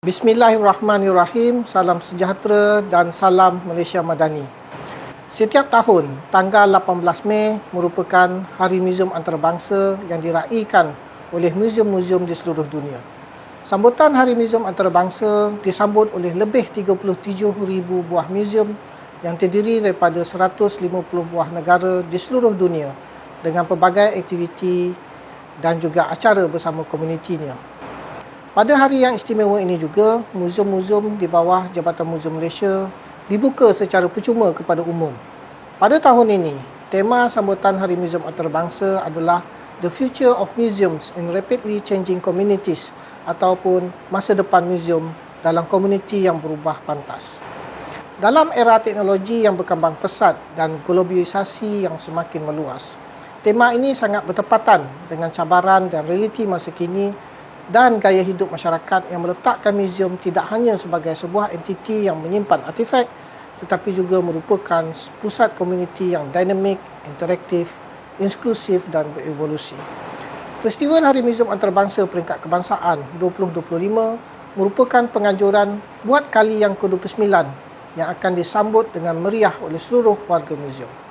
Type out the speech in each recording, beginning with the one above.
Bismillahirrahmanirrahim. Salam sejahtera dan salam Malaysia Madani. Setiap tahun, tanggal 18 Mei merupakan Hari Muzium Antarabangsa yang diraikan oleh muzium-muzium di seluruh dunia. Sambutan Hari Muzium Antarabangsa disambut oleh lebih 37,000 buah muzium yang terdiri daripada 150 buah negara di seluruh dunia dengan pelbagai aktiviti dan juga acara bersama komunitinya. Pada hari yang istimewa ini juga, muzium-muzium di bawah Jabatan Muzium Malaysia dibuka secara percuma kepada umum. Pada tahun ini, tema sambutan Hari Muzium Antarabangsa adalah The Future of Museums in Rapidly Changing Communities ataupun masa depan muzium dalam komuniti yang berubah pantas. Dalam era teknologi yang berkembang pesat dan globalisasi yang semakin meluas, tema ini sangat bertepatan dengan cabaran dan realiti masa kini dan gaya hidup masyarakat yang meletakkan muzium tidak hanya sebagai sebuah entiti yang menyimpan artifak tetapi juga merupakan pusat komuniti yang dinamik, interaktif, inklusif dan berevolusi. Festival Hari Muzium Antarabangsa Peringkat Kebangsaan 2025 merupakan penganjuran buat kali yang ke-29 yang akan disambut dengan meriah oleh seluruh warga muzium.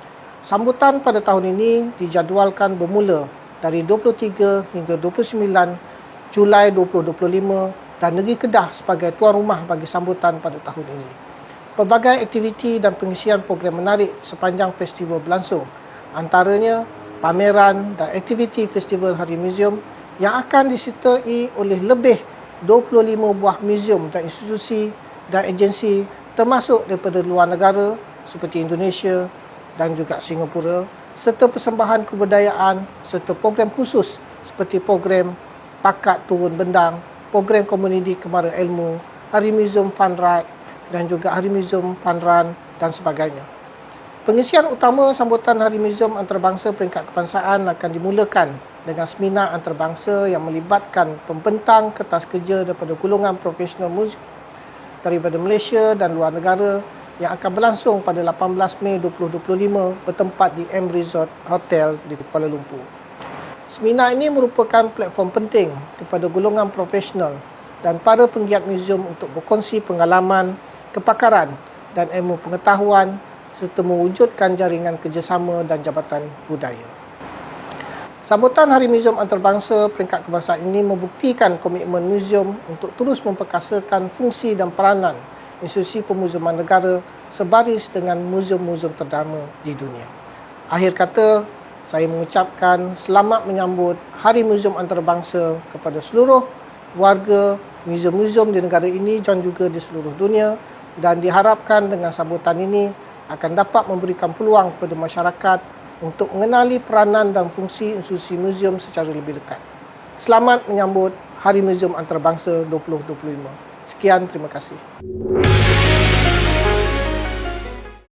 Sambutan pada tahun ini dijadualkan bermula dari 23 hingga 29 Julai 2025 dan negeri Kedah sebagai tuan rumah bagi sambutan pada tahun ini. Pelbagai aktiviti dan pengisian program menarik sepanjang festival berlangsung. Antaranya pameran dan aktiviti festival Hari Muzium yang akan disertai oleh lebih 25 buah muzium dan institusi dan agensi termasuk daripada luar negara seperti Indonesia dan juga Singapura serta persembahan kebudayaan serta program khusus seperti program pakat turun bendang, program komuniti kemara ilmu, Hari Museum Fun Ride dan juga Hari Museum Fun Run dan sebagainya. Pengisian utama sambutan Hari Museum Antarabangsa Peringkat Kebangsaan akan dimulakan dengan seminar antarabangsa yang melibatkan pembentang kertas kerja daripada golongan profesional muzium daripada Malaysia dan luar negara yang akan berlangsung pada 18 Mei 2025 bertempat di M Resort Hotel di Kuala Lumpur. Seminar ini merupakan platform penting kepada golongan profesional dan para penggiat muzium untuk berkongsi pengalaman, kepakaran dan ilmu pengetahuan serta mewujudkan jaringan kerjasama dan jabatan budaya. Sambutan Hari Muzium Antarabangsa peringkat kebangsaan ini membuktikan komitmen muzium untuk terus memperkasakan fungsi dan peranan institusi pemuziuman negara sebaris dengan muzium-muzium terdama di dunia. Akhir kata, saya mengucapkan selamat menyambut Hari Muzium Antarabangsa kepada seluruh warga muzium-muzium di negara ini dan juga di seluruh dunia dan diharapkan dengan sambutan ini akan dapat memberikan peluang kepada masyarakat untuk mengenali peranan dan fungsi institusi muzium secara lebih dekat. Selamat menyambut Hari Muzium Antarabangsa 2025. Sekian, terima kasih.